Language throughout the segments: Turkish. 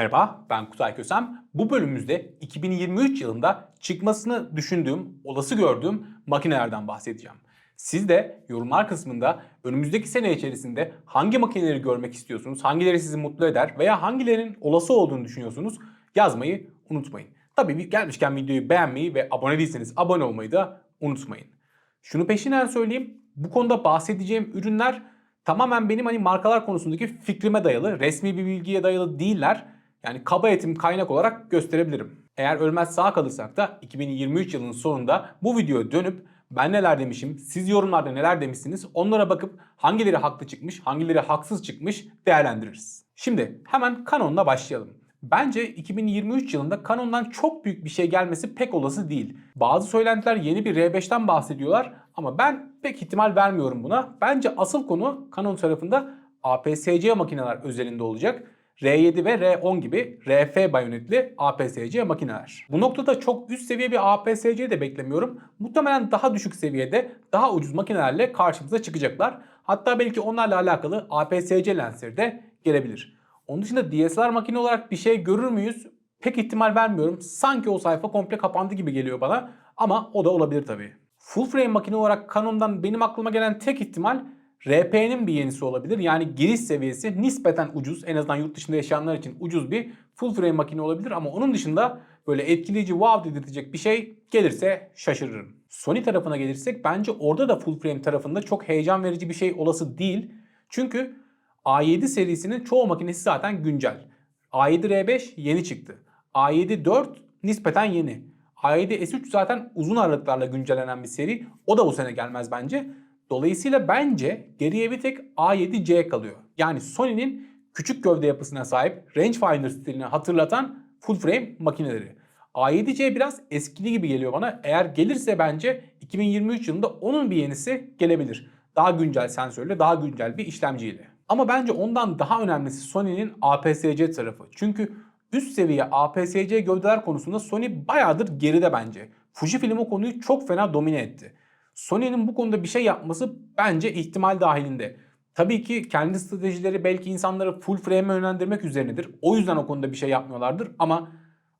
Merhaba, ben Kutay Kösem. Bu bölümümüzde 2023 yılında çıkmasını düşündüğüm, olası gördüğüm makinelerden bahsedeceğim. Siz de yorumlar kısmında önümüzdeki sene içerisinde hangi makineleri görmek istiyorsunuz, hangileri sizi mutlu eder veya hangilerinin olası olduğunu düşünüyorsunuz yazmayı unutmayın. Tabii gelmişken videoyu beğenmeyi ve abone değilseniz abone olmayı da unutmayın. Şunu peşinen söyleyeyim. Bu konuda bahsedeceğim ürünler tamamen benim hani markalar konusundaki fikrime dayalı, resmi bir bilgiye dayalı değiller. Yani kaba eğitim kaynak olarak gösterebilirim. Eğer ölmez sağ kalırsak da 2023 yılının sonunda bu videoya dönüp ben neler demişim, siz yorumlarda neler demişsiniz onlara bakıp hangileri haklı çıkmış, hangileri haksız çıkmış değerlendiririz. Şimdi hemen Canon'la başlayalım. Bence 2023 yılında Canon'dan çok büyük bir şey gelmesi pek olası değil. Bazı söylentiler yeni bir R5'ten bahsediyorlar ama ben pek ihtimal vermiyorum buna. Bence asıl konu Canon tarafında APS-C makineler özelinde olacak. R7 ve R10 gibi RF bayonetli APS-C makineler. Bu noktada çok üst seviye bir APS-C de beklemiyorum. Muhtemelen daha düşük seviyede daha ucuz makinelerle karşımıza çıkacaklar. Hatta belki onlarla alakalı APS-C lensleri de gelebilir. Onun dışında DSLR makine olarak bir şey görür müyüz? Pek ihtimal vermiyorum. Sanki o sayfa komple kapandı gibi geliyor bana. Ama o da olabilir tabii. Full frame makine olarak Canon'dan benim aklıma gelen tek ihtimal RP'nin bir yenisi olabilir. Yani giriş seviyesi nispeten ucuz. En azından yurt dışında yaşayanlar için ucuz bir full frame makine olabilir. Ama onun dışında böyle etkileyici wow dedirtecek bir şey gelirse şaşırırım. Sony tarafına gelirsek bence orada da full frame tarafında çok heyecan verici bir şey olası değil. Çünkü A7 serisinin çoğu makinesi zaten güncel. A7 R5 yeni çıktı. A7 4 nispeten yeni. A7 S3 zaten uzun aralıklarla güncellenen bir seri. O da bu sene gelmez bence. Dolayısıyla bence geriye bir tek A7C kalıyor. Yani Sony'nin küçük gövde yapısına sahip rangefinder stilini hatırlatan full frame makineleri. A7C biraz eskili gibi geliyor bana. Eğer gelirse bence 2023 yılında onun bir yenisi gelebilir. Daha güncel sensörle, daha güncel bir işlemciyle. Ama bence ondan daha önemlisi Sony'nin APS-C tarafı. Çünkü üst seviye APS-C gövdeler konusunda Sony bayağıdır geride bence. Fujifilm o konuyu çok fena domine etti. Sony'nin bu konuda bir şey yapması bence ihtimal dahilinde. Tabii ki kendi stratejileri belki insanları full frame'e yönlendirmek üzerinedir. O yüzden o konuda bir şey yapmıyorlardır ama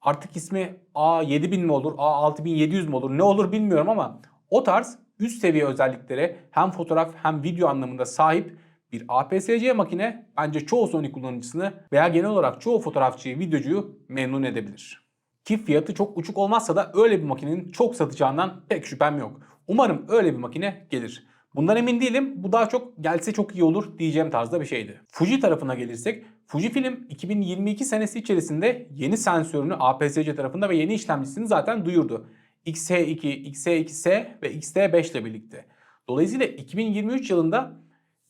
artık ismi A7000 mi olur, A6700 mi olur ne olur bilmiyorum ama o tarz üst seviye özelliklere hem fotoğraf hem video anlamında sahip bir APS-C makine bence çoğu Sony kullanıcısını veya genel olarak çoğu fotoğrafçıyı, videocuyu memnun edebilir. Ki fiyatı çok uçuk olmazsa da öyle bir makinenin çok satacağından pek şüphem yok. Umarım öyle bir makine gelir. Bundan emin değilim. Bu daha çok gelse çok iyi olur diyeceğim tarzda bir şeydi. Fuji tarafına gelirsek Fujifilm 2022 senesi içerisinde yeni sensörünü APS-C tarafında ve yeni işlemcisini zaten duyurdu. XH2, XH2S ve XT5 ile birlikte. Dolayısıyla 2023 yılında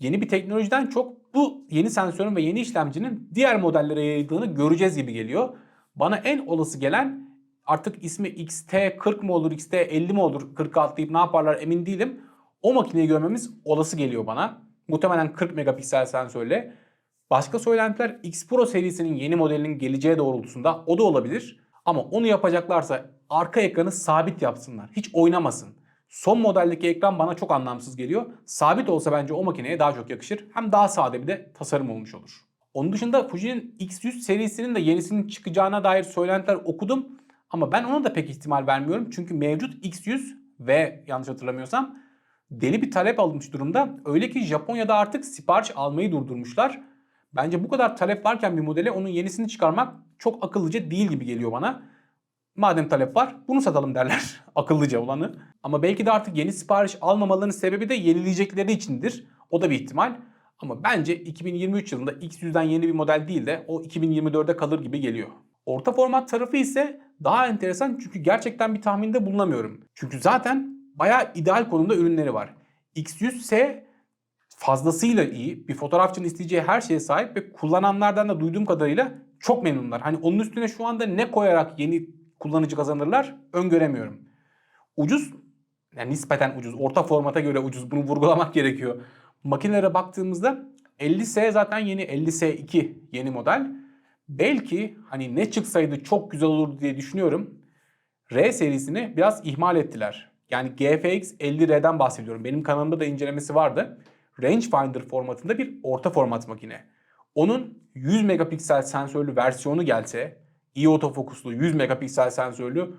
yeni bir teknolojiden çok bu yeni sensörün ve yeni işlemcinin diğer modellere yayıldığını göreceğiz gibi geliyor. Bana en olası gelen artık ismi XT40 mı olur, XT50 mi olur 40 atlayıp ne yaparlar emin değilim. O makineyi görmemiz olası geliyor bana. Muhtemelen 40 megapiksel sensörle. Başka söylentiler X Pro serisinin yeni modelinin geleceği doğrultusunda o da olabilir. Ama onu yapacaklarsa arka ekranı sabit yapsınlar. Hiç oynamasın. Son modeldeki ekran bana çok anlamsız geliyor. Sabit olsa bence o makineye daha çok yakışır. Hem daha sade bir de tasarım olmuş olur. Onun dışında Fuji'nin X100 serisinin de yenisinin çıkacağına dair söylentiler okudum. Ama ben ona da pek ihtimal vermiyorum. Çünkü mevcut X100 ve yanlış hatırlamıyorsam deli bir talep alınmış durumda. Öyle ki Japonya'da artık sipariş almayı durdurmuşlar. Bence bu kadar talep varken bir modele onun yenisini çıkarmak çok akıllıca değil gibi geliyor bana. Madem talep var bunu satalım derler akıllıca olanı. Ama belki de artık yeni sipariş almamalarının sebebi de yenileyecekleri içindir. O da bir ihtimal. Ama bence 2023 yılında X100'den yeni bir model değil de o 2024'e kalır gibi geliyor. Orta format tarafı ise daha enteresan çünkü gerçekten bir tahminde bulunamıyorum. Çünkü zaten bayağı ideal konumda ürünleri var. X100S fazlasıyla iyi. Bir fotoğrafçının isteyeceği her şeye sahip ve kullananlardan da duyduğum kadarıyla çok memnunlar. Hani onun üstüne şu anda ne koyarak yeni kullanıcı kazanırlar öngöremiyorum. Ucuz, yani nispeten ucuz, orta formata göre ucuz bunu vurgulamak gerekiyor. Makinelere baktığımızda 50S zaten yeni 50S2 yeni model. Belki hani ne çıksaydı çok güzel olurdu diye düşünüyorum. R serisini biraz ihmal ettiler. Yani GFX 50R'den bahsediyorum. Benim kanalımda da incelemesi vardı. Rangefinder formatında bir orta format makine. Onun 100 megapiksel sensörlü versiyonu gelse, iyi otofokuslu 100 megapiksel sensörlü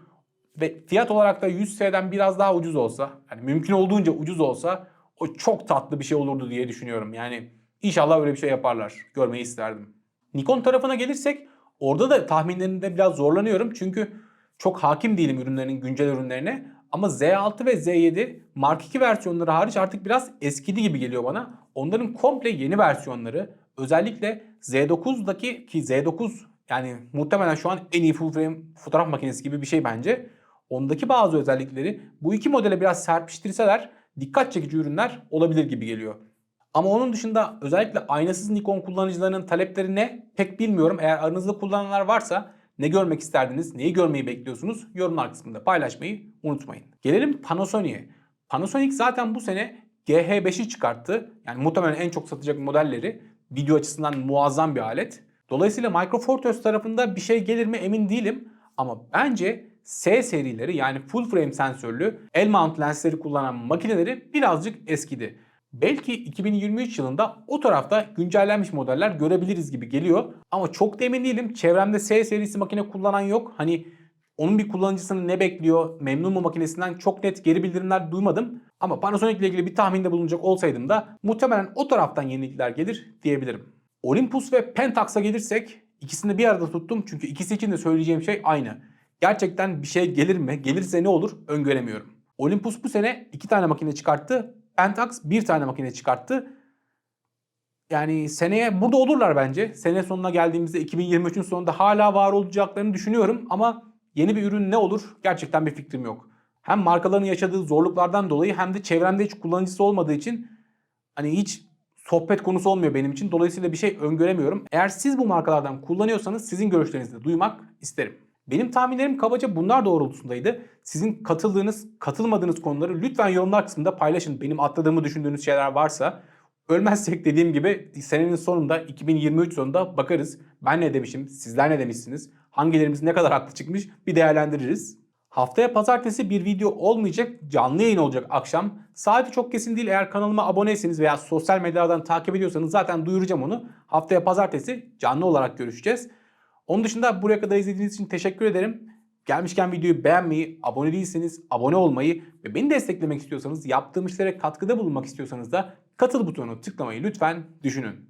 ve fiyat olarak da 100S'den biraz daha ucuz olsa, yani mümkün olduğunca ucuz olsa o çok tatlı bir şey olurdu diye düşünüyorum. Yani inşallah öyle bir şey yaparlar. Görmeyi isterdim. Nikon tarafına gelirsek orada da tahminlerinde biraz zorlanıyorum. Çünkü çok hakim değilim ürünlerin güncel ürünlerine. Ama Z6 ve Z7 Mark II versiyonları hariç artık biraz eskidi gibi geliyor bana. Onların komple yeni versiyonları özellikle Z9'daki ki Z9 yani muhtemelen şu an en iyi full frame fotoğraf makinesi gibi bir şey bence. Ondaki bazı özellikleri bu iki modele biraz serpiştirseler dikkat çekici ürünler olabilir gibi geliyor. Ama onun dışında özellikle aynasız Nikon kullanıcılarının talepleri ne pek bilmiyorum. Eğer aranızda kullananlar varsa ne görmek isterdiniz, neyi görmeyi bekliyorsunuz yorumlar kısmında paylaşmayı unutmayın. Gelelim Panasonic'e. Panasonic zaten bu sene GH5'i çıkarttı. Yani muhtemelen en çok satacak modelleri. Video açısından muazzam bir alet. Dolayısıyla Micro Four tarafında bir şey gelir mi emin değilim. Ama bence S serileri yani full frame sensörlü el mount lensleri kullanan makineleri birazcık eskidi. Belki 2023 yılında o tarafta güncellenmiş modeller görebiliriz gibi geliyor. Ama çok da emin değilim. Çevremde S serisi makine kullanan yok. Hani onun bir kullanıcısını ne bekliyor, memnun mu makinesinden çok net geri bildirimler duymadım. Ama Panasonic ile ilgili bir tahminde bulunacak olsaydım da muhtemelen o taraftan yenilikler gelir diyebilirim. Olympus ve Pentax'a gelirsek ikisini bir arada tuttum çünkü ikisi için de söyleyeceğim şey aynı. Gerçekten bir şey gelir mi? Gelirse ne olur? Öngöremiyorum. Olympus bu sene iki tane makine çıkarttı. Pentax bir tane makine çıkarttı. Yani seneye burada olurlar bence. Sene sonuna geldiğimizde 2023'ün sonunda hala var olacaklarını düşünüyorum ama yeni bir ürün ne olur gerçekten bir fikrim yok. Hem markaların yaşadığı zorluklardan dolayı hem de çevremde hiç kullanıcısı olmadığı için hani hiç sohbet konusu olmuyor benim için. Dolayısıyla bir şey öngöremiyorum. Eğer siz bu markalardan kullanıyorsanız sizin görüşlerinizi de duymak isterim. Benim tahminlerim kabaca bunlar doğrultusundaydı. Sizin katıldığınız, katılmadığınız konuları lütfen yorumlar kısmında paylaşın. Benim atladığımı düşündüğünüz şeyler varsa. Ölmezsek dediğim gibi senenin sonunda 2023 sonunda bakarız. Ben ne demişim, sizler ne demişsiniz, hangilerimiz ne kadar haklı çıkmış bir değerlendiririz. Haftaya pazartesi bir video olmayacak, canlı yayın olacak akşam. Saati çok kesin değil eğer kanalıma aboneyseniz veya sosyal medyadan takip ediyorsanız zaten duyuracağım onu. Haftaya pazartesi canlı olarak görüşeceğiz. Onun dışında buraya kadar izlediğiniz için teşekkür ederim. Gelmişken videoyu beğenmeyi, abone değilseniz abone olmayı ve beni desteklemek istiyorsanız, yaptığım işlere katkıda bulunmak istiyorsanız da katıl butonuna tıklamayı lütfen düşünün.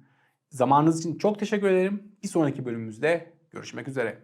Zamanınız için çok teşekkür ederim. Bir sonraki bölümümüzde görüşmek üzere.